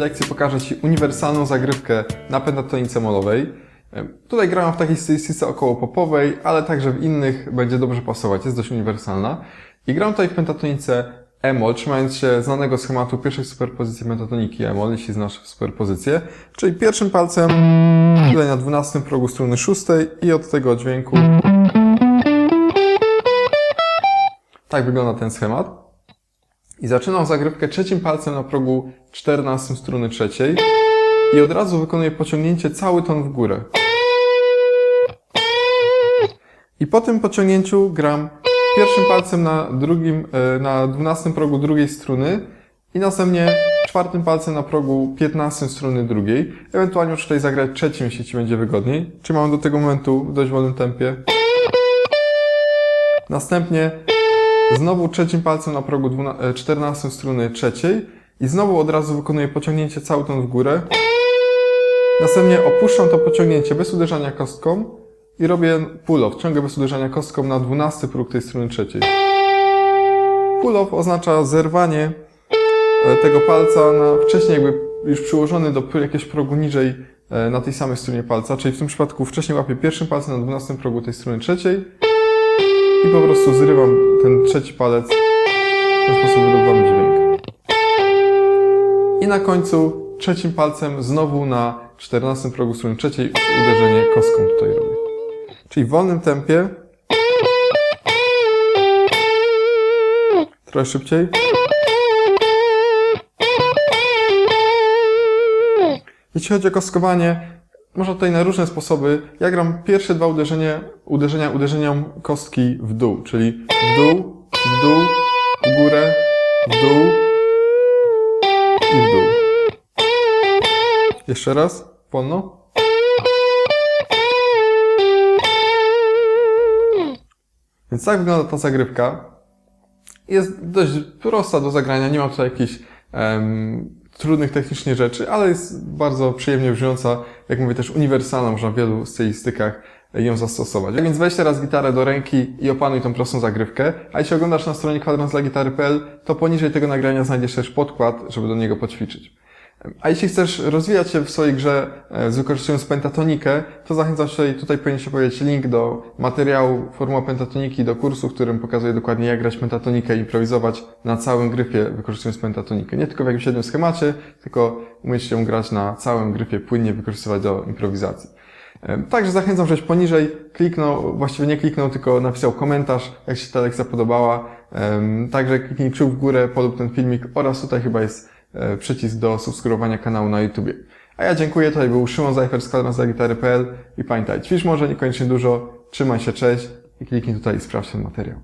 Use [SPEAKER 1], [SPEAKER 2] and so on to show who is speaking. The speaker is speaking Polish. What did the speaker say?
[SPEAKER 1] lekcji pokażę Ci uniwersalną zagrywkę na pentatonice molowej. Tutaj grałem w takiej stylistyce około popowej, ale także w innych będzie dobrze pasować, jest dość uniwersalna. I gram tutaj w pentatonice E-moll, trzymając się znanego schematu pierwszej superpozycji pentatoniki E-moll, jeśli znasz superpozycję. Czyli pierwszym palcem tutaj na 12 progu struny szóstej i od tego dźwięku tak wygląda ten schemat. I zaczynam zagrywkę trzecim palcem na progu 14 struny trzeciej i od razu wykonuję pociągnięcie cały ton w górę. I po tym pociągnięciu gram pierwszym palcem na drugim, e, na 12 progu drugiej struny i następnie czwartym palcem na progu 15 struny drugiej. Ewentualnie już tutaj zagrać trzecim, jeśli Ci będzie wygodniej. Czy mam do tego momentu w dość wolnym tempie. Następnie Znowu trzecim palcem na progu 12, e, 14 struny trzeciej i znowu od razu wykonuję pociągnięcie cały ton w górę. Następnie opuszczam to pociągnięcie bez uderzania kostką i robię pull-off, ciągle bez uderzania kostką na 12 próg tej struny trzeciej. Pull-off oznacza zerwanie e, tego palca na wcześniej jakby już przyłożony do jakiegoś progu niżej e, na tej samej strunie palca, czyli w tym przypadku wcześniej łapię pierwszym palcem na 12 progu tej struny trzeciej i po prostu zrywam ten trzeci palec. W ten sposób wydobywam dźwięk. I na końcu trzecim palcem znowu na 14 progu struny trzeciej uderzenie kostką tutaj robię. Czyli w wolnym tempie. Trochę szybciej. Jeśli chodzi o kostkowanie, można tutaj na różne sposoby. Ja gram pierwsze dwa uderzenia, uderzenia uderzeniom kostki w dół, czyli w dół, w dół, w górę, w dół i w dół. Jeszcze raz, wolno. Więc tak wygląda ta zagrywka. Jest dość prosta do zagrania, nie ma tutaj jakichś em, trudnych technicznie rzeczy, ale jest bardzo przyjemnie brzmiąca, jak mówię też uniwersalna, można w wielu stylistykach ją zastosować. Więc weź teraz gitarę do ręki i opanuj tą prostą zagrywkę, a jeśli oglądasz na stronie kwadransdlagitary.pl, to poniżej tego nagrania znajdziesz też podkład, żeby do niego poćwiczyć. A jeśli chcesz rozwijać się w swojej grze e, z wykorzystując pentatonikę, to zachęcam Cię, tutaj powinien się pojawić link do materiału Formuła Pentatoniki, do kursu, w którym pokazuję dokładnie jak grać pentatonikę i improwizować na całym gryfie wykorzystując pentatonikę. Nie tylko w jakimś jednym schemacie, tylko umieć ją grać na całym gryfie, płynnie wykorzystywać do improwizacji. E, Także zachęcam, żebyś poniżej kliknął, właściwie nie kliknął, tylko napisał komentarz, jak Ci ta lekcja podobała. Także kliknij kciuk w górę, polub ten filmik oraz tutaj chyba jest przycisk do subskrybowania kanału na YouTubie. A ja dziękuję, tutaj był Szymon Zajfer z kwadransdlagitary.pl i pamiętaj, ćwicz może niekoniecznie dużo, trzymaj się, cześć i kliknij tutaj i sprawdź ten materiał.